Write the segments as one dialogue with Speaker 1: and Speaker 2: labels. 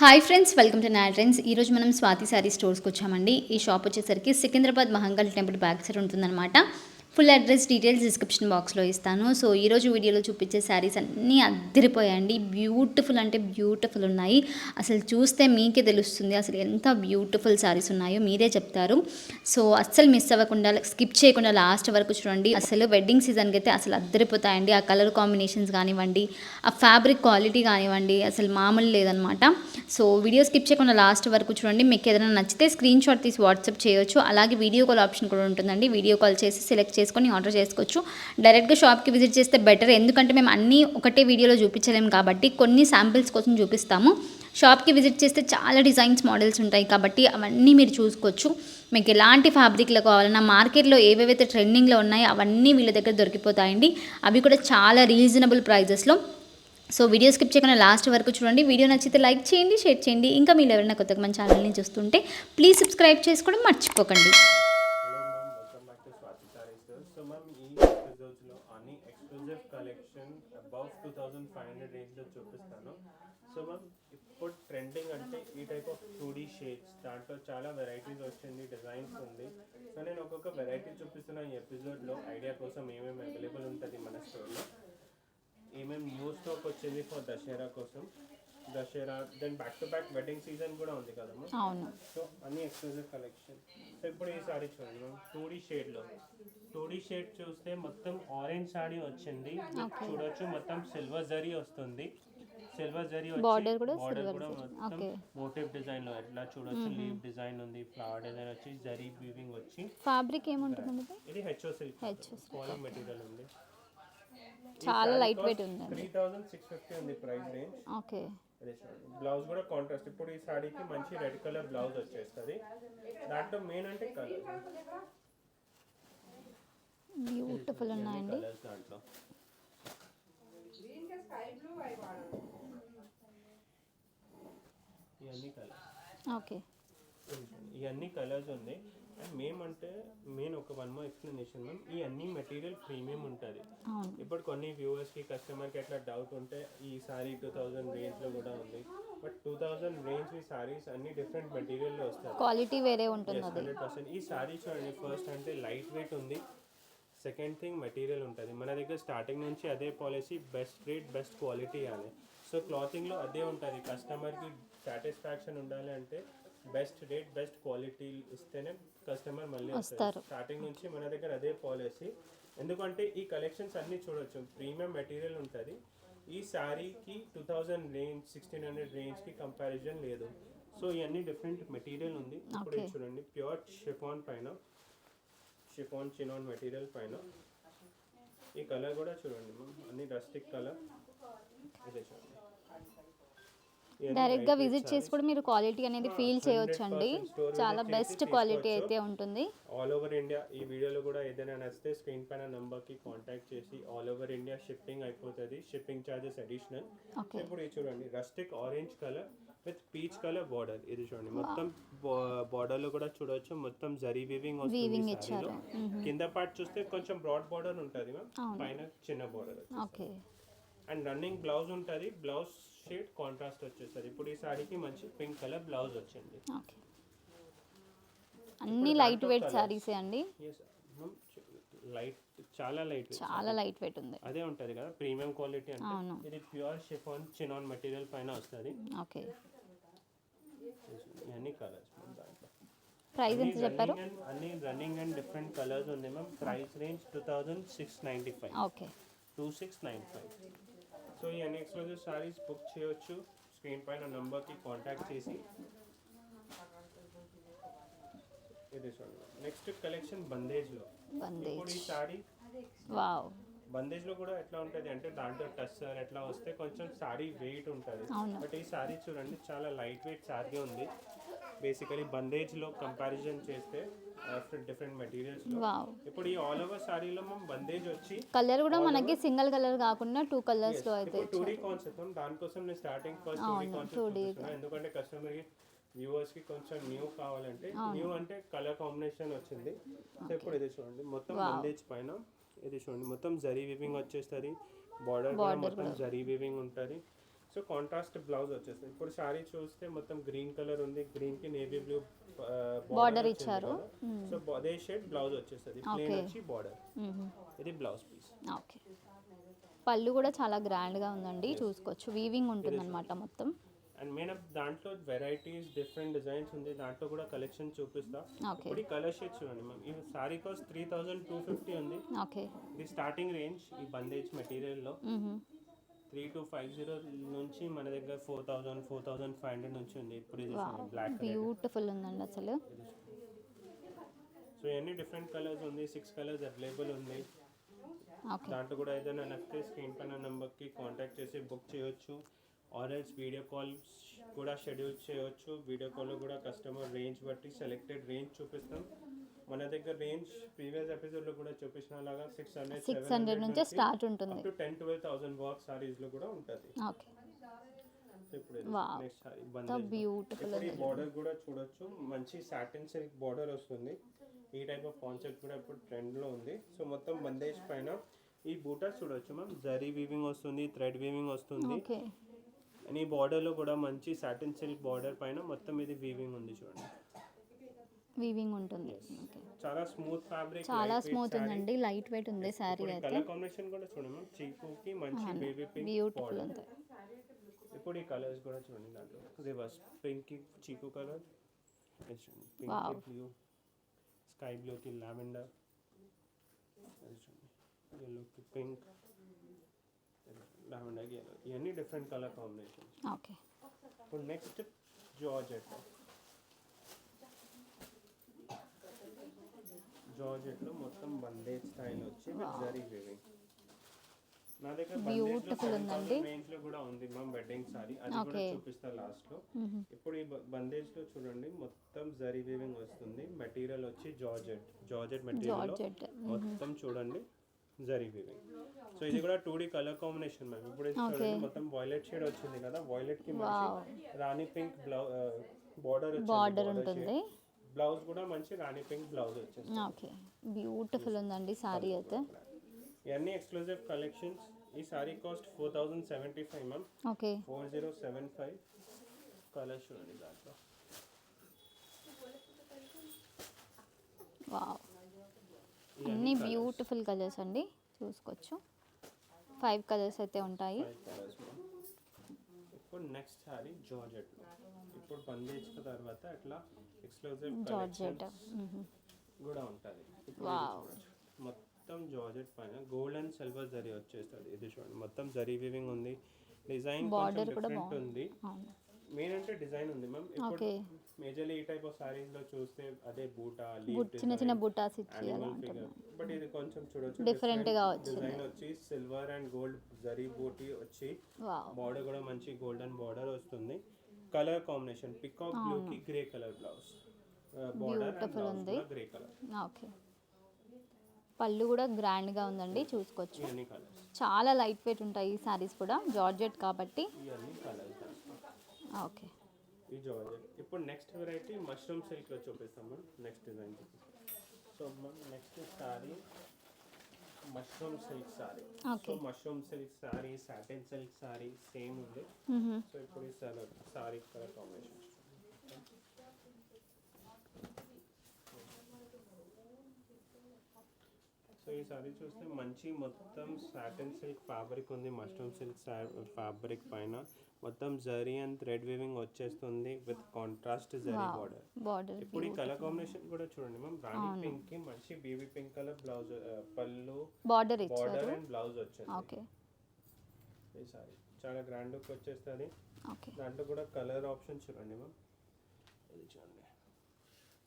Speaker 1: Hi friends welcome to నాల్ trends ఈరోజు మనం స్వాతి శారీ స్టోర్స్కి వచ్చామండి. ఈ షాప్ వచ్చేసరికి Secunderabad Mahankali temple back side ఉంటుందన్నమాట. ఫుల్ అడ్రస్ డీటెయిల్స్ డిస్క్రిప్షన్ బాక్స్లో ఇస్తాను. సో ఈరోజు వీడియోలో చూపించే శారీస్ అన్నీ అద్దరిపోయాయండి. బ్యూటిఫుల్ అంటే బ్యూటిఫుల్ ఉన్నాయి. అసలు చూస్తే మీకే తెలుస్తుంది అసలు ఎంత బ్యూటిఫుల్ శారీస్ ఉన్నాయో మీరే చెప్తారు. సో అస్సలు మిస్ అవ్వకుండా స్కిప్ చేయకుండా లాస్ట్ వరకు చూడండి. అసలు వెడ్డింగ్ సీజన్కి అయితే అసలు అద్దరిపోతాయండి. ఆ కలర్ కాంబినేషన్స్ కానివ్వండి ఆ ఫ్యాబ్రిక్ క్వాలిటీ కానివ్వండి అసలు మామూలు లేదనమాట సో వీడియో స్కిప్ చేయకుండా లాస్ట్ వరకు చూడండి. మీకు ఏదైనా నచ్చితే స్క్రీన్ షాట్ తీసి వాట్సాప్ చేయొచ్చు. అలాగే వీడియో కాల్ ఆప్షన్ కూడా ఉంటుందండి. వీడియో కాల్ చేసి సెలెక్ట్ చేసుకొని ఆర్డర్ చేసుకోవచ్చు. డైరెక్ట్గా షాప్కి విజిట్ చేస్తే బెటర్. ఎందుకంటే మేము అన్నీ ఒకటే వీడియోలో చూపించలేము కాబట్టి కొన్ని శాంపిల్స్ కోసం చూపిస్తాము. షాప్కి విజిట్ చేస్తే చాలా డిజైన్స్ మోడల్స్ ఉంటాయి కాబట్టి అవన్నీ మీరు చూసుకోవచ్చు. మీకు ఎలాంటి ఫ్యాబ్రిక్లో కావాలన్నా మార్కెట్లో ఏవేవైతే ట్రెండింగ్లో ఉన్నాయో అవన్నీ వీళ్ళ దగ్గర దొరికిపోతాయండి. అవి కూడా చాలా రీజనబుల్ ప్రైజెస్లో. సో వీడియో స్కిప్ చేయకుండా లాస్ట్ వరకు చూడండి. వీడియో నచ్చితే లైక్ చేయండి షేర్ చేయండి. ఇంకా మీరు ఎవరైనా కొత్తగా మన ఛానల్ని చూస్తుంటే ప్లీజ్ సబ్స్క్రైబ్ చేసుకోవడం మర్చిపోకండి
Speaker 2: hello ma'am welcome back to Swathi saris so ma'am ఈ ఎపిసోడ్స్లో అన్ని exclusive collection above two thousand five hundred రేంజ్లో చూపిస్తాను. సో మ్యామ్ ఇప్పుడు ట్రెండింగ్ అంటే ఈ type of two D shades దాంట్లో చాలా వెరైటీస్ వచ్చింది డిజైన్స్ ఉంది. సో నేను ఒక్కొక్క వెరైటీ చూపిస్తున్న ఈ ఎపిసోడ్లో ఐడియా కోసం ఏమేమి అవైలబుల్ ఉంటుంది మన స్టోర్లో ఏమేమి న్యూ స్టాక్ వచ్చింది ఫర్ దసరా కోసం. Dasara then back to back wedding season కూడా ఉంది కదమ్మా
Speaker 1: అవును.
Speaker 2: సో అన్ని ఎక్స్క్లూజివ్ కలెక్షన్ సో ఇప్పుడు ఈ సారీ చూడండి మ్యామ్ టూ డీ షేడ్లో టూ డీ షేడ్ చూస్తే మొత్తం ఆరెంజ్ సారీ వచ్చింది. చూడొచ్చు మొత్తం సిల్వర్ జరీ వస్తుంది. సిల్వర్ జరీ బార్డర్ కూడా. మొత్తం. మోటివ్ డిజైన్లో. ఎట్లా చూడొచ్చు లీవ్ డిజైన్ ఉంది ఫ్లవర్ డిజైన్ వచ్చి జరీ వీవింగ్ వచ్చి.
Speaker 1: ఫ్యాబ్రిక్ ఏముంటుందండి ఇది?
Speaker 2: హెచ్ఓ సిల్క్
Speaker 1: silk.
Speaker 2: పాలీ మెటీరియల్ ఉంది.
Speaker 1: చాలా లైట్ వెయిట్ ఉంది
Speaker 2: త్రీ థౌజండ్ సిక్స్ ఫిఫ్టీ ఉంది ప్రైస్ రేంజ్
Speaker 1: ఓకే
Speaker 2: బ్లౌజ్ కూడా కాంట్రాస్ట్ ఇప్పుడు ఈ సాడీకి మంచి రెడ్ కలర్ బ్లౌజ్ వచ్చేస్తుంది. దాంట్లో మెయిన్ అంటే కలర్
Speaker 1: బ్యూటిఫుల్ ఉన్నాయండి.
Speaker 2: కలర్స్ దాంట్లో. ఇవన్నీ కలర్స్
Speaker 1: ఓకే
Speaker 2: ఇవన్నీ కలర్స్ ఉంది. అండ్ మేమంటే మెయిన్ ఒక వన్ మో ఎక్స్ప్లెనేషన్ మ్యామ్ ఈ అన్ని మెటీరియల్ ప్రీమియం ఉంటుంది. ఇప్పుడు కొన్ని వ్యూవర్స్కి కస్టమర్కి ఎట్లా డౌట్ ఉంటే ఈ సారీ టూ థౌజండ్ రేంజ్లో కూడా ఉంది. బట్ టూ థౌజండ్ రేంజ్ ఈ సారీస్ అన్ని డిఫరెంట్ మెటీరియల్లో వస్తాయి.
Speaker 1: క్వాలిటీ వేరే ఉంటుంది
Speaker 2: హండ్రెడ్ పర్సెంట్ ఈ సారీ చూడండి ఫస్ట్ అంటే లైట్ వెయిట్ ఉంది. సెకండ్ థింగ్ మెటీరియల్ ఉంటుంది. మన దగ్గర స్టార్టింగ్ నుంచి అదే policy best rate best quality అని. సో క్లాతింగ్లో అదే ఉంటుంది. కస్టమర్కి సాటిస్ఫాక్షన్ ఉండాలి అంటే బెస్ట్ రేట్ బెస్ట్ క్వాలిటీ ఇస్తేనే కస్టమర్ మళ్ళీ వస్తారు. స్టార్టింగ్ నుంచి మన దగ్గర అదే పాలసీ ఎందుకంటే ఈ కలెక్షన్స్ అన్నీ చూడొచ్చు. ప్రీమియం మెటీరియల్ ఉంటుంది. ఈ శారీకి two thousand range sixteen hundred రేంజ్కి కంపారిజన్ లేదు. సో ఇవన్నీ డిఫరెంట్ మెటీరియల్ ఉంది. ఇప్పుడు చూడండి. ప్యూర్ షిఫాన్ పైన షిఫాన్ చినాన్ మెటీరియల్ పైన. ఈ కలర్ కూడా చూడండి. అన్ని రస్టిక్ కలర్ ఇదే చూడండి. ఇవన్నీ
Speaker 1: డైరెక్ట్గా
Speaker 2: lightweight
Speaker 1: విజిట్ చేసి. కూడా మీరు క్వాలిటీ అనేది ఫీల్ చేయొచ్చు అండి
Speaker 2: 100% store
Speaker 1: చాలా బెస్ట్ క్వాలిటీ. అయితే ఉంటుంది.
Speaker 2: ఆల్ ఓవర్ ఇండియా ఈ వీడియోలో కూడా ఏదైనా నచ్చితే స్క్రీన్ పైన నంబర్కి కాంటాక్ట్ చేసి ఆల్ ఓవర్ ఇండియా షిప్పింగ్ అయిపోతుంది. షిప్పింగ్ ఛార్జెస్ అడిషనల్ ఇప్పుడు ఇది చూడండి. Rustic orange colour with peach colour border ఇది చూడండి. మొత్తం బార్డర్లో కూడా చూడొచ్చు. మొత్తం జరీ వీవింగ్ వస్తుంది
Speaker 1: ఇచ్చారు.
Speaker 2: సారీలో కింద పార్ట్ చూస్తే కొంచెం బ్రాడ్ బార్డర్ ఉంటుంది మ్యామ్. పైన చిన్న border
Speaker 1: okay
Speaker 2: and running blouse ఉంటుంది. బ్లౌజ్ షేడ్ కాంట్రాస్ట్ వచ్చేస్తుంది. ఇప్పుడు ఈ సారీకి మంచి పింక్ కలర్ బ్లౌజ్ వచ్చింది.
Speaker 1: అన్ని లైట్ వెయిట్ శారీసే అండి?
Speaker 2: లైట్ చాలా లైట్
Speaker 1: చాలా లైట్ వెయిట్ ఉంది.
Speaker 2: అదే ఉంటుంది కదా ప్రీమియం క్వాలిటీ అంటే. ఇది ప్యూర్ షిఫాన్ చినాన్ మెటీరియల్ పైన వస్తుంది.
Speaker 1: ఓకే.
Speaker 2: ఇవన్నీ కలర్స్
Speaker 1: ప్రైస్ ఎంత చెప్పారు?
Speaker 2: అన్ని రన్నింగ్ అండ్ డిఫరెంట్ కలర్స్ ఉంది ma'am. Price range two thousand six ninety five
Speaker 1: okay.
Speaker 2: Two six nine five so ఈ అన్ని ఎక్స్క్లూజివ్ సారీస్ బుక్ చేయొచ్చు. స్క్రీన్ పైన నంబర్కి కాంటాక్ట్ చేసి. ఇది చూడండి. నెక్స్ట్ కలెక్షన్ బందేజ్లో ఇప్పుడు
Speaker 1: బందేజ్
Speaker 2: ఈ సారీ
Speaker 1: వావ్
Speaker 2: బందేజ్లో కూడా ఎట్లా ఉంటుంది అంటే దాంట్లో టస్సర్ ఎట్లా వస్తే కొంచెం సారీ వెయిట్ ఉంటుంది. బట్ ఈ సారీ చూడండి చాలా లైట్ వెయిట్ సారీ ఉంది. బేసికలీ బందేజ్లో కంపారిజన్ చేస్తే డిఫరెంట్ మెటీరియల్స్లో
Speaker 1: వావ్
Speaker 2: ఇప్పుడు ఈ ఆల్ ఓవర్ సారీలో మనం బందేజ్ వచ్చి
Speaker 1: కలర్ కూడా మనకి సింగిల్ కలర్ కాకుండా టూ కలర్స్లో అయితే
Speaker 2: టూ డీ కాన్సెప్ట్ దానికోసం నేను starting first two D concept
Speaker 1: 2D
Speaker 2: చూపిస్తున్నా. ఎందుకంటే కస్టమర్కి వ్యూవర్స్కి కొంచెం న్యూ కావాలంటే న్యూ అంటే కలర్ కాంబినేషన్ వచ్చింది. సో ఇప్పుడు ఇది చూడండి. మొత్తం బందేజ్ పైన ఇది చూడండి. మొత్తం జరీ వీవింగ్ వచ్చేస్తుంది. బార్డర్ మొత్తం జరీ వీవింగ్ ఉంటుంది. సో కాంట్రాస్ట్ బ్లౌజ్ వచ్చేస్తుంది. ఇప్పుడు శారీ చూస్తే మొత్తం గ్రీన్ కలర్ ఉంది. గ్రీన్కి నేవీ బ్లూ
Speaker 1: Border ఇచ్చారు.
Speaker 2: సో అదే షేడ్ బ్లౌజ్ వచ్చేస్తుంది. ప్లేన్. వచ్చి బార్డర్
Speaker 1: మ్మ్.
Speaker 2: ఇది బ్లౌజ్ పీస్
Speaker 1: ఓకే పళ్ళు కూడా చాలా గ్రాండ్గా ఉందండి. చూసుకోవచ్చు. వీవింగ్ ఉంటుందన్నమాట మొత్తం.
Speaker 2: అండ్ మెయిన్ దాంట్లో వెరైటీస్ డిఫరెంట్ డిజైన్స్ ఉంది. దాంట్లో కూడా కలెక్షన్ చూపిస్తా.
Speaker 1: ఓకే
Speaker 2: ఇప్పుడు కలర్ షేడ్ చూడండి మ్యామ్ ఈ sari cost three thousand two fifty ఉంది.
Speaker 1: ఓకే
Speaker 2: ఇది స్టార్టింగ్ రేంజ్ ఈ బందేజ్ మెటీరియల్లో. త్రీ టు ఫైవ్ జీరో నుంచి మన దగ్గర four thousand four thousand five hundred నుంచి ఉంది. ఇప్పుడు ఇది బ్లాక్
Speaker 1: బ్యూటిఫుల్ ఉందండి అసలు.
Speaker 2: సో ఇవన్నీ డిఫరెంట్ కలర్స్ ఉంది సిక్స్ కలర్స్ అవైలబుల్ ఉంది. దాంట్లో కూడా ఏదైనా నచ్చితే స్క్రీన్ పైన నెంబర్కి కాంటాక్ట్ చేసి బుక్ చేయొచ్చు. ఆర్ఎల్స్ వీడియో కాల్ కూడా షెడ్యూల్ చేయొచ్చు. వీడియో కాల్లో కూడా కస్టమర్ రేంజ్ బట్టి సెలెక్టెడ్ రేంజ్ చూపిస్తాం. మన దగ్గర రేంజ్ ప్రీవియస్ ఎపిసోడ్లో కూడా చూపించిన లాగా సిక్స్ హండ్రెడ్
Speaker 1: సిక్స్ హండ్రెడ్ నుంచే స్టార్ట్ ఉంటుంది.
Speaker 2: To ten twelve thousand work సారీస్లో కూడా ఉంటుంది.
Speaker 1: ఓకే
Speaker 2: ఇప్పుడు. నెక్స్ట్
Speaker 1: బ్యూటిఫుల్
Speaker 2: ఈ బార్డర్ కూడా చూడొచ్చు. మంచి సాటిన్ సిల్క్ బార్డర్ వస్తుంది. ఈ టైప్ ఆఫ్ కాన్సెప్ట్ కూడా ఇప్పుడు ట్రెండ్లో ఉంది. సో మొత్తం బందేజ్ పైన ఈ బూటా చూడొచ్చు మ్యామ్ జరీ వీవింగ్ వస్తుంది థ్రెడ్ వీవింగ్ వస్తుంది. అండ్ ఈ border లో కూడా మంచి సాటిన్ సిల్క్ బార్డర్ పైన మొత్తం ఇది వీవింగ్ ఉంది చూడండి.
Speaker 1: వీవింగ్ ఉంటుంది. ఓకే
Speaker 2: చాలా స్మూత్ ఫ్యాబ్రిక్
Speaker 1: చాలా స్మూత్ ఉందండి. లైట్ వెయిట్ ఉంది శారీ అయితే.
Speaker 2: కలర్ కాంబినేషన్ కూడా చూడండి చీకుకి మంచి బేబీ పింక్
Speaker 1: బ్యూటిఫుల్ ఉంది.
Speaker 2: ఇప్పుడు ఈ కలర్స్ కూడా చూడండి దాంట్లో. Reverse pink chikoo colour. Pink blue sky బ్లూకి లావెండర్ ఎల్లోకి పింక్ లావెండర్కి ఎల్లో ఇవన్నీ డిఫరెంట్ కలర్ కాంబినేషన్స్
Speaker 1: ఓకే
Speaker 2: ఇప్పుడు నెక్స్ట్ జార్జెట్ జార్జెట్లో మొత్తం బందేజ్ స్టైల్ వచ్చి జరీ వీవింగ్ నా దగ్గర
Speaker 1: Beautiful ఉందండి.
Speaker 2: రేంజ్లో కూడా ఉంది మ్యామ్ వెడ్డింగ్ సారీ అది కూడా. చూపిస్తా లాస్ట్లో. ఇప్పుడు ఈ బందేజ్లో చూడండి మొత్తం జరీ వీవింగ్ వస్తుంది. మెటీరియల్ వచ్చి జార్జెట్ జార్జెట్ మెటీరియల్ మొత్తం చూడండి జరీ వీవింగ్ సో ఇది కూడా two D colour combination ma'am ఇప్పుడు చూడండి మొత్తం వైలెట్ షేడ్ వచ్చింది కదా వైలెట్కి మంచి రాణి పింక్ బ్లౌ బార్డర్
Speaker 1: బార్డర్ ఉంటుంది.
Speaker 2: బ్లౌజ్ కూడా మంచి రాణి పింక్ బ్లౌజ్ వచ్చింది
Speaker 1: ఓకే. బ్యూటిఫుల్ ఉందండి శారీ అయితే.
Speaker 2: ఇవన్నీ ఎక్స్క్లూజివ్ కలెక్షన్స్ ఈ sari cost four thousand seventy five ma'am
Speaker 1: okay.
Speaker 2: Four zero seven five colours చూడండి దాంట్లో.
Speaker 1: వావ్ అన్ని బ్యూటిఫుల్ కలర్స్ అండి. చూసుకోవచ్చు. ఫైవ్ కలర్స్ అయితే ఉంటాయి.
Speaker 2: ఇప్పుడు నెక్స్ట్ సారీ జార్జెట్ ఇప్పుడు బందేజ్ తర్వాత అట్లా ఎక్స్క్లూజివ్
Speaker 1: జార్జెట్
Speaker 2: కూడా ఉంటుంది. ఇప్పుడు. మొత్తం జార్జెట్ పైన గోల్డ్ అండ్ సిల్వర్ జరీ వచ్చేస్తుంది. ఇది చూడండి. మొత్తం జరీ వీవింగ్ ఉంది. డిజైన్ డిఫరెంట్ ఉంది. మెయిన్ అంటే డిజైన్ ఉంది మ్యామ్ ఇప్పుడు
Speaker 1: ఓకే
Speaker 2: మేజర్లీ ఈ టైప్ ఆఫ్ సారీస్లో చూస్తే అదే బూటా
Speaker 1: బుట్ చిన్న చిన్న బుటాస్ ఇచ్చి అలా ఉంటుంది
Speaker 2: బట్ ఇది కొంచెం చూడొచ్చు
Speaker 1: Different గా వచ్చింది.
Speaker 2: డిజైన్ వచ్చి silver and gold zari buti వచ్చి
Speaker 1: వావ్
Speaker 2: బార్డర్ కూడా మంచి గోల్డెన్ బార్డర్ వస్తుంది. కలర్ కాంబినేషన్ పికాక్ బ్లూ కి grey colour blouse border
Speaker 1: Beautiful ఉంది.
Speaker 2: గ్రే కలర్
Speaker 1: ఓకే పళ్ళు కూడా గ్రాండ్గా ఉందండి చూసుకోవచ్చు. చాలా లైట్ వెయిట్ ఉంటాయి ఈ శారీస్ కూడా జార్జెట్ కాబట్టి. ఓకే.
Speaker 2: ఈ ఇప్పుడు నెక్స్ట్ వెరైటీ మష్రూమ్ సిల్క్లో చూపిస్తాం ma'am next design so ma'am next sari mushroom silk sari so mushroom silk sari satin silk sari same ఉంది. సో ఇప్పుడు ఈ సారీ కలర్ కాంబినేషన్ సో ఈ సారీ చూస్తే మంచి మొత్తం సాటిన్ సిల్క్ ఫ్యాబ్రిక్ ఉంది మష్రూమ్ సిల్క్ ఫ్యాబ్రిక్ పైన. మొత్తం జరీ అండ్ థ్రెడ్ వీవింగ్ వచ్చేస్తుంది with contrast zari border
Speaker 1: border
Speaker 2: ఇప్పుడు ఈ కలర్ కాంబినేషన్ కూడా చూడండి మ్యామ్ రాణి పింక్కి మంచి baby pink colour blouse pallu
Speaker 1: border ఇచ్చారు.
Speaker 2: బార్డర్ అండ్ బ్లౌజ్ వచ్చింది
Speaker 1: ఓకే
Speaker 2: ఈ సారీ చాలా గ్రాండ్ లుక్ వచ్చేస్తుంది.
Speaker 1: ఓకే
Speaker 2: దాంట్లో కూడా కలర్ ఆప్షన్ చూడండి మ్యామ్ ఇది చూడండి.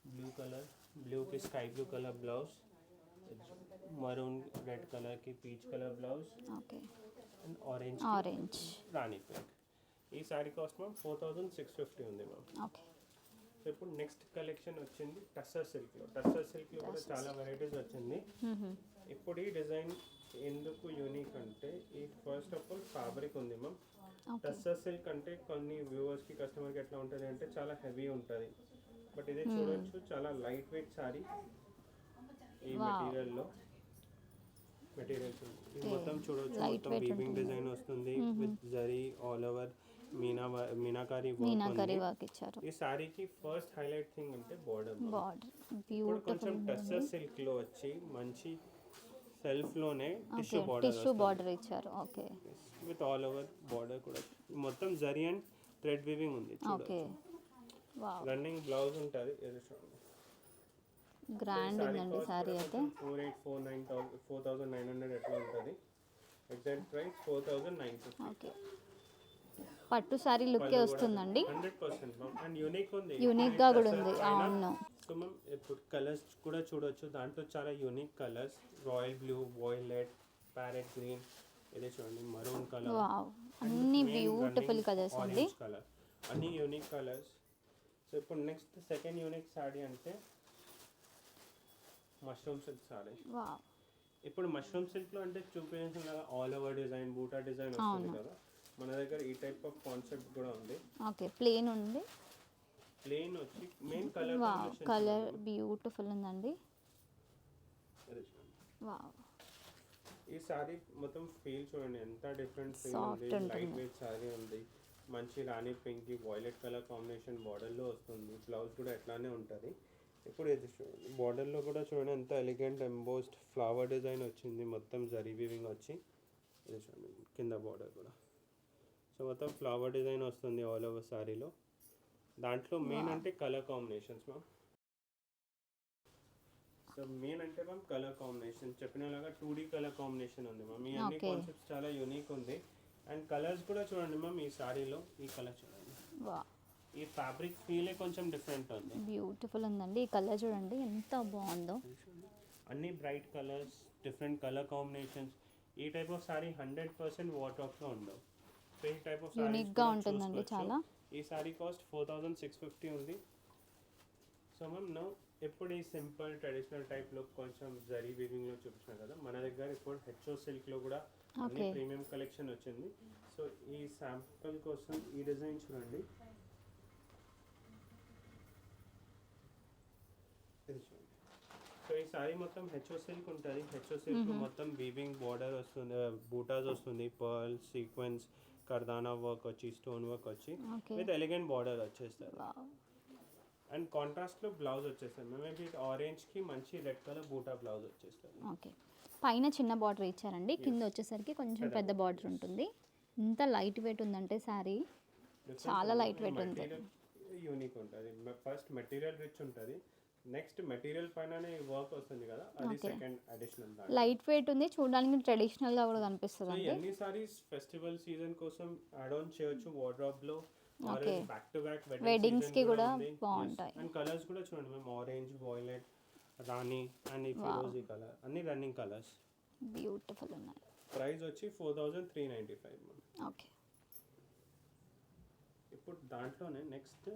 Speaker 2: బ్లూ కలర్ బ్లూకి sky blue colour blouse maroon red peach colour blouse
Speaker 1: okay
Speaker 2: and orange
Speaker 1: orange
Speaker 2: rani pink ఈ sari cost ma'am four thousand six fifty ఉంది మ్యామ్
Speaker 1: ఓకే
Speaker 2: సో ఇప్పుడు next collection వచ్చింది టస్సర్ సిల్క్లో టస్సర్ సిల్క్లో కూడా చాలా వెరైటీస్ వచ్చింది. ఇప్పుడు ఈ డిజైన్ ఎందుకు యూనిక్ అంటే ఈ ఫస్ట్ ఆఫ్ ఆల్ ఫ్యాబ్రిక్ ఉంది మ్యామ్ టస్సర్ సిల్క్ అంటే కొన్ని వ్యూవర్స్కి కస్టమర్కి ఎట్లా ఉంటుంది అంటే చాలా హెవీ ఉంటుంది. బట్ ఇది చూడొచ్చు చాలా లైట్ వెయిట్ సారీ ఈ మెటీరియల్లో. మెటీరియల్స్ ఇది మొత్తం చూడొచ్చు. మొత్తం వీవింగ్ డిజైన్ వస్తుంది with zari all over meena meenakari
Speaker 1: meenakari
Speaker 2: work
Speaker 1: work ఇచ్చారు.
Speaker 2: ఈ సారీకి ఫస్ట్ హైలైట్ థింగ్ అంటే బోర్డర్
Speaker 1: బార్డర్
Speaker 2: ఇప్పుడు
Speaker 1: బ్యూటిఫుల్
Speaker 2: కొంచెం టస్సర్ సిల్క్లో వచ్చి మంచి సెల్ఫ్లోనే tissue
Speaker 1: okay
Speaker 2: border
Speaker 1: tissue border ఇచ్చారు. Okay
Speaker 2: with all over border కూడా. మొత్తం జరీ అండ్ థ్రెడ్ వీవింగ్ ఉంది. రన్నింగ్ బ్లౌజ్ ఉంటుంది. ఇది చూడండి.
Speaker 1: గ్రాండ్ ఉందండి సారీ అయితే.
Speaker 2: Four eight four nine thousand four thousand nine hundred ఎట్లా ఉంటుంది? Exact price four thousand nine fifty
Speaker 1: okay పట్టు సారీ లుక్కే వస్తుందండి?
Speaker 2: హండ్రెడ్ పర్సెంట్ అండ్ యూనిక్ ఉంది.
Speaker 1: యూనిక్గా కూడా ఉంది. అవును.
Speaker 2: సో మ్యామ్ ఇప్పుడు కలర్స్ కూడా చూడొచ్చు. దాంట్లో చాలా unique colours royal blue violet parrot green ఇది చూడండి మరూన్ కలర్
Speaker 1: వావ్ అన్ని బ్యూటిఫుల్ కలర్స్ అండి.
Speaker 2: కలర్ అన్ని యూనిక్ కలర్స్ సో ఇప్పుడు నెక్స్ట్ సెకండ్ యూనిక్ సాడీ అంటే మష్రూమ్ సిల్క్
Speaker 1: వావ్
Speaker 2: ఇప్పుడు మష్రూమ్ సిల్క్లో అంటే చూపించిన లాగా all over design buta design వస్తుంది కదా. మన దగ్గర ఈ టైప్ ఆఫ్ కాన్సెప్ట్ కూడా ఉంది.
Speaker 1: ఓకే ప్లేన్ ఉంది.
Speaker 2: ప్లెయిన్ వచ్చి main colour
Speaker 1: wow colour beautiful ఉందండి. వావ్
Speaker 2: ఈ సారీ మొత్తం ఫీల్ చూడండి ఎంత డిఫరెంట్ ఫీల్ ఉంది. లైట్ వెయిట్ సారీ ఉంది. మంచి rani pink violet colour combination బార్డర్లో వస్తుంది. బ్లౌజ్ కూడా ఎట్లానే ఉంటుంది. ఇప్పుడు ఇది చూడండి బార్డర్లో కూడా చూడండి ఎంత ఎలిగెంట్ ఎంబోస్డ్ ఫ్లవర్ డిజైన్ వచ్చింది. మొత్తం జరీ వీవింగ్ వచ్చి ఇది చూడండి కింద బార్డర్ కూడా. సో మొత్తం ఫ్లవర్ డిజైన్ వస్తుంది ఆల్ ఓవర్ సారీలో. దాంట్లో మెయిన్ అంటే colour combinations ma'am so main అంటే మ్యామ్ కలర్ కాంబినేషన్ చెప్పినలాగా టూ డీ కలర్ కాంబినేషన్ ఉంది మ్యామ్ ఈ అన్ని. కాన్సెప్ట్స్ చాలా యూనిక్ ఉంది. అండ్ కలర్స్ కూడా చూడండి మ్యామ్ ఈ సారీలో. ఈ కలర్ చూడండి. ఈ ఫ్యాబ్రిక్ ఫీలే కొంచెం డిఫరెంట్ ఉంది.
Speaker 1: బ్యూటిఫుల్ ఉందండి. ఈ కలర్ చూడండి ఎంత బాగుందో.
Speaker 2: అన్ని bright colours different colour combinations ఈ type of sari hundred percent వాటర్లో ఉండవు. సో ఈ టైప్ ఆఫ్
Speaker 1: Unique గా ఉంటుందండి చాలా.
Speaker 2: ఈ sari cost four thousand six fifty ఉంది. సో మ్యామ్ నో ఎప్పుడు ఈ సింపుల్ ట్రెడిషనల్ టైప్లో కొంచెం జరీ వీవింగ్లో చూపించిన కదా? మన దగ్గర ఇప్పుడు హెచ్ఓ సిల్క్లో కూడా అన్ని. ప్రీమియం కలెక్షన్ వచ్చింది. సో ఈ శాంపుల్ కోసం ఈ డిజైన్ చూడండి. ఇది చూడండి సో ఈ సారీ మొత్తం హెచ్ఓ సిల్క్ ఉంటుంది. హెచ్ఓ సిల్క్ మొత్తం వీవింగ్ బార్డర్ వస్తుంది బూటాస్ వస్తుంది పర్ల్ సీక్వెన్స్ కర్దానా వర్క్ వచ్చి స్టోన్ వర్క్ వచ్చి విత్ ఎలిగెంట్ బార్డర్ వచ్చేస్తుంది.
Speaker 1: వావ్.
Speaker 2: అండ్ కాంట్రాస్ట్లో బ్లౌజ్ వచ్చేస్తుంది. మేబీ ఆరెంజ్కి మంచి రెడ్ కలర్ బూటా బ్లౌజ్ వచ్చేస్తుంది.
Speaker 1: ఓకే. పైన చిన్న బార్డర్ ఇచ్చారండి. కింద వచ్చేసరికి కొంచెం పెద్ద బార్డర్ ఉంటుంది. ఇంత లైట్ వెయిట్ ఉందంటే శారీ చాలా light weight ఉంది.
Speaker 2: యూనిక్ ఉంటుంది. ఫస్ట్ మెటీరియల్ రిచ్ ఉంటుంది. నెక్స్ట్ మెటీరియల్ పైననే వర్క్ వస్తుంది కదా అది. సెకండ్ అడిషనల్ దాని
Speaker 1: లైట్ వెయిట్ ఉంది చూడడానికి ట్రెడిషనల్గా కూడా కనిపిస్తుంది
Speaker 2: అన్ని సారీస్ ఫెస్టివల్ సీజన్ కోసం యాడ్ ఆన్ చేయొచ్చు
Speaker 1: వార్డ్రాప్లో.
Speaker 2: బ్యాక్ టు బ్యాక్
Speaker 1: Weddings కి కూడా బాగుంటాయి.
Speaker 2: అండ్ కలర్స్ కూడా చూడండి మేము ఆరెంజ్ వాయిలెట్ రాణి అండ్ ఈ ఫిరోజీ కలర్ అన్ని రన్నింగ్ కలర్స్
Speaker 1: బ్యూటిఫుల్ ఉన్నాయి.
Speaker 2: ప్రైస్ వచ్చి four thousand three ninety five
Speaker 1: okay
Speaker 2: ఇప్పుడు దాంట్లోనే నెక్స్ట్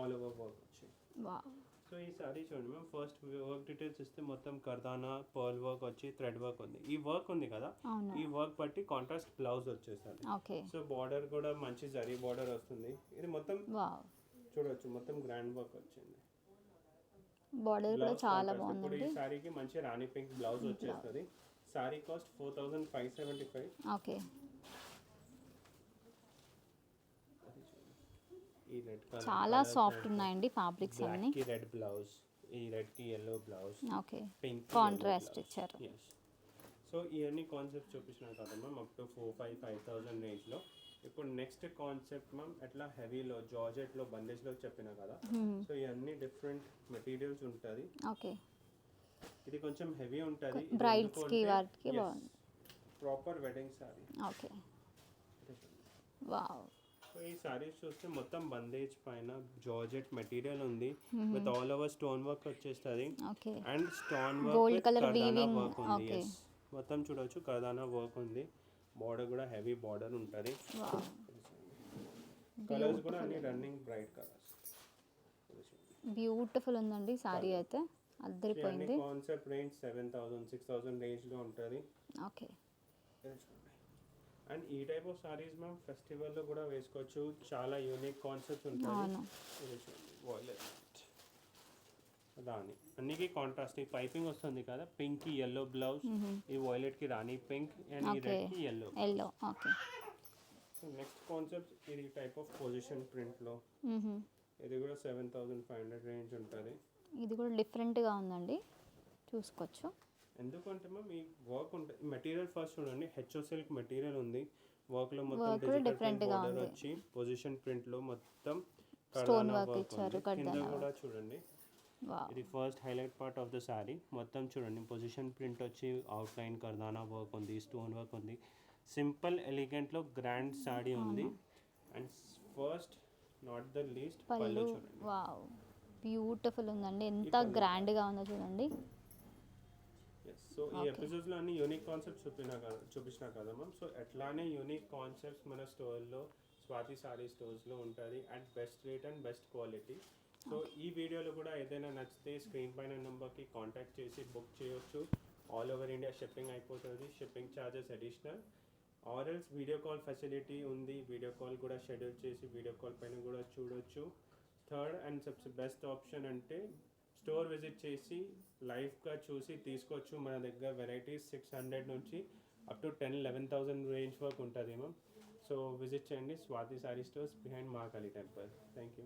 Speaker 2: ఆల్ ఓవర్ వర్క్ వచ్చి
Speaker 1: వావ్
Speaker 2: సో ఈ సారీ చూడండి మేము ఫస్ట్ వర్క్ డీటెయిల్స్ ఇస్తే మొత్తం కర్దానా పర్ల్ వర్క్ వచ్చి థ్రెడ్ వర్క్ ఉంది. ఈ వర్క్ ఉంది కదా?
Speaker 1: అవును.
Speaker 2: ఈ వర్క్ బట్టి కాంట్రాస్ట్ బ్లౌజ్ వచ్చేస్తుంది.
Speaker 1: ఓకే
Speaker 2: సో బార్డర్ కూడా మంచి జరీ బార్డర్ వస్తుంది. ఇది మొత్తం
Speaker 1: వావ్
Speaker 2: చూడొచ్చు. మొత్తం గ్రాండ్ వర్క్ వచ్చింది.
Speaker 1: బార్డర్ కూడా చాలా బాగుందండి
Speaker 2: ఈ సారీకి మంచి రాణి పింక్ బ్లౌజ్ వచ్చేస్తుంది. Sari cost four thousand five seventy five
Speaker 1: okay
Speaker 2: ఈ రెడ్ కలర్
Speaker 1: చాలా సాఫ్ట్ ఉన్నాయండి ఫ్యాబ్రిక్స్ అన్ని.
Speaker 2: కి రెడ్ బ్లౌజ్ ఈ రెడ్కి yellow blouse
Speaker 1: okay.
Speaker 2: Pink
Speaker 1: contrast ఇచ్చారు.
Speaker 2: సో ఇవన్నీ కాన్సెప్ట్ చూపించిన కదా ma'am up to four five five thousand రేంజ్లో ఇప్పుడు నెక్స్ట్ కాన్సెప్ట్ మ్యామ్ ఎట్లా హెవీలో జార్జెట్లో బండేజ్లో చెప్పిన కదా. సో ఇవన్నీ డిఫరెంట్ మెటీరియల్స్ ఉంటుంది.
Speaker 1: ఓకే.
Speaker 2: ఇది కొంచెం హెవీ ఉంటుంది.
Speaker 1: Brides కి వాటికి బాగుంది.
Speaker 2: Proper wedding sari
Speaker 1: okay. Wow
Speaker 2: so ఈ సారీస్ చూస్తే మొత్తం బందేజ్ పైన జార్జెట్ మెటీరియల్ ఉంది. With all over stone work వచ్చేస్తుంది
Speaker 1: okay
Speaker 2: and stone work kardana work ఉంది. మొత్తం చూడొచ్చు కర్దానా వర్క్ ఉంది. బార్డర్ కూడా హెవీ బార్డర్ ఉంటుంది. కలర్స్ కూడా అన్ని రన్నింగ్ బ్రైట్ కలర్స్
Speaker 1: బ్యూటిఫుల్ ఉందండి శారీ అయితే. అద్దరిపోయింది.
Speaker 2: Concept range seven thousand six thousand రేంజ్లో ఉంటుంది.
Speaker 1: ఓకే
Speaker 2: అండ్ ఈ టైప్ ఆఫ్ సారీస్ మేము ఫెస్టివల్లో కూడా వేసుకోవచ్చు. చాలా యూనిక్ కాన్సెప్ట్ ఉంటుంది
Speaker 1: అవును.
Speaker 2: ఇది చూడండి, violet. రాణి. అన్నికి కాంట్రాస్ట్ పైపింగ్ వస్తుంది కదా. పింక్కి ఎల్లో బ్లౌజ్ ఈ వైలెట్కి రాణి. పింక్ అండ్ ఈ. రెడ్కి yellow
Speaker 1: yellow okay.
Speaker 2: Next concept ఇది టైప్ ఆఫ్ పొజిషన్ ప్రింట్లో. ఇది కూడా seven thousand five hundred range ఉంటుంది.
Speaker 1: ఇది కూడా డిఫరెంట్గా ఉందండి. చూసుకోవచ్చు.
Speaker 2: ఎందుకంటే ఈ వర్క్ ఉంటుంది మెటీరియల్ ఫస్ట్ చూడండి హెచ్ఓ సిల్క్ మెటీరియల్ ఉంది. వర్క్లో మొత్తం డిజిటల్ బోర్డర్. వచ్చి పొజిషన్ ప్రింట్లో మొత్తం
Speaker 1: work
Speaker 2: work
Speaker 1: ఇచ్చారు.
Speaker 2: కింద కూడా చూడండి. ఇది first highlight part of the sari మొత్తం చూడండి. పొజిషన్ ప్రింట్ వచ్చి అవుట్ లైన్ కర్దానా వర్క్ ఉంది స్టోన్ వర్క్ ఉంది. సింపుల్ ఎలిగెంట్లో గ్రాండ్ శారీ ఉంది. And first not the least pallu.
Speaker 1: Pallu
Speaker 2: చూడండి.
Speaker 1: వావ్ బ్యూటిఫుల్ ఉందండి. ఎంత గ్రాండ్గా ఉందో చూడండి.
Speaker 2: సో ఈ ఎపిసోడ్స్లో అన్ని యూనిక్ కాన్సెప్ట్స్ చూపినా కదా చూపించినా కదా మ్యామ్ సో ఎట్లానే యూనిక్ కాన్సెప్ట్స్ మన స్టోర్లో స్వాతి సారీ స్టోర్స్లో ఉంటుంది at best rate and best quality so ఈ వీడియోలో కూడా ఏదైనా నచ్చితే స్క్రీన్ పైన నెంబర్కి కాంటాక్ట్ చేసి బుక్ చేయొచ్చు. ఆల్ ఓవర్ ఇండియా షిప్పింగ్ అయిపోతుంది. షిప్పింగ్ ఛార్జెస్ అడిషనల్ ఆర్ఎల్స్ వీడియో కాల్ ఫెసిలిటీ ఉంది. వీడియో కాల్ కూడా షెడ్యూల్ చేసి వీడియో కాల్ పైన కూడా చూడొచ్చు. థర్డ్ అండ్ సబ్స్ బెస్ట్ ఆప్షన్ అంటే స్టోర్ విజిట్ చేసి లైవ్గా చూసి తీసుకోవచ్చు. మన దగ్గర వెరైటీస్ సిక్స్ హండ్రెడ్ నుంచి up to ten eleven thousand range వరకు ఉంటుంది మ్యామ్ సో విజిట్ చేయండి. Swathi Saree stores behind Mahakali temple thank you